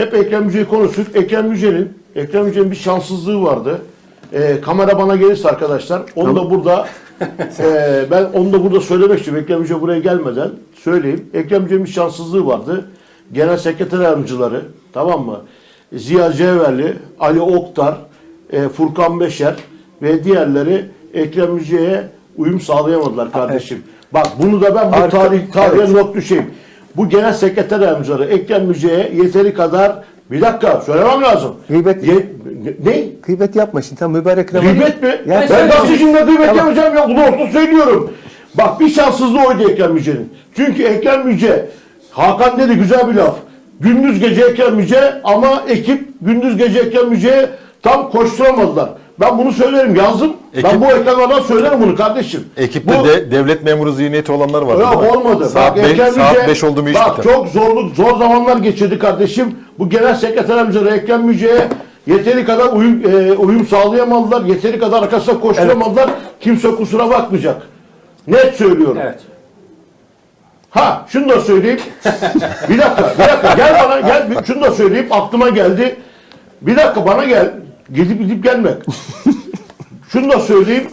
Hep Ekrem Yüce'yi konuştuk. Ekrem Yüce'nin Ekrem Yüce'nin bir şanssızlığı vardı. Ee, kamera bana gelirse arkadaşlar onu da burada ee, ben onu da burada söylemek istiyorum. Ekrem Yüce buraya gelmeden söyleyeyim. Ekrem Yüce'nin bir şanssızlığı vardı. Genel sekreter yardımcıları tamam mı? Ziya Cevherli, Ali Oktar, e, Furkan Beşer ve diğerleri Ekrem Yüce'ye uyum sağlayamadılar kardeşim. Bak bunu da ben bu tarih tarihe evet. not düşeyim. Bu genel sekreter yardımcıları Ekrem Yüce'ye yeteri kadar bir dakika söylemem lazım. Gıybet- Ye- ne? Gıybet yapma şimdi tam mübarek Ramazan. Gıybet mi? Ya ben sen- gazetecimle gıybet Tamam. yapacağım ya. Bunu olsun söylüyorum. Bak bir şanssızlığı oydu Ekrem Yüce'nin. Çünkü Ekrem Yüce, Hakan dedi güzel bir laf. Gündüz gece Ekrem Yüce ama ekip gündüz gece Ekrem Yüce'ye tam koşturamadılar. Ben bunu söylerim yazdım. Ben Ekip- bu ekranlardan söylerim bunu kardeşim. Ekipte Bu- de devlet memuru zihniyeti olanlar var. Yok olmadı. Saat, bak, beş, saat 5 oldu mu iş Bak biter. çok zorluk, zor zamanlar geçirdi kardeşim. Bu genel sekreter amcaları Ekrem Yüce'ye yeteri kadar uyum, e, uyum sağlayamadılar. Yeteri kadar arkasına koşturamadılar. Kimse kusura bakmayacak. Net söylüyorum. Evet. Ha şunu da söyleyeyim. bir dakika, bir dakika. Gel bana, gel. Şunu da söyleyeyim. Aklıma geldi. Bir dakika bana gel. Gidip gidip gelme. şunu da söyleyeyim.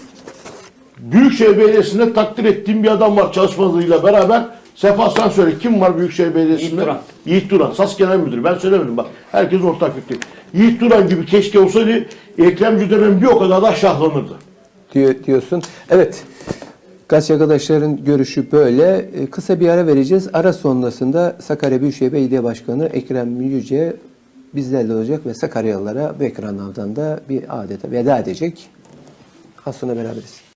Büyükşehir Belediyesi'nde takdir ettiğim bir adam var çalışmalarıyla beraber. Sefa sen söyle kim var Büyükşehir Belediyesi'nde? Yiğit Duran. Yiğit Duran. SAS Genel Müdürü. Ben söylemedim bak. Herkes ortak fikri. Yiğit Duran gibi keşke olsaydı Ekrem Cüde'nin bir o kadar da şahlanırdı. diyor, diyorsun. Evet. Gazeteci arkadaşların görüşü böyle. E, Kısa bir ara vereceğiz. Ara sonrasında Sakarya Büyükşehir Belediye Başkanı Ekrem Yüce bizlerle olacak ve Sakaryalılara bu ekranlardan da bir adeta veda edecek. Sonra beraberiz.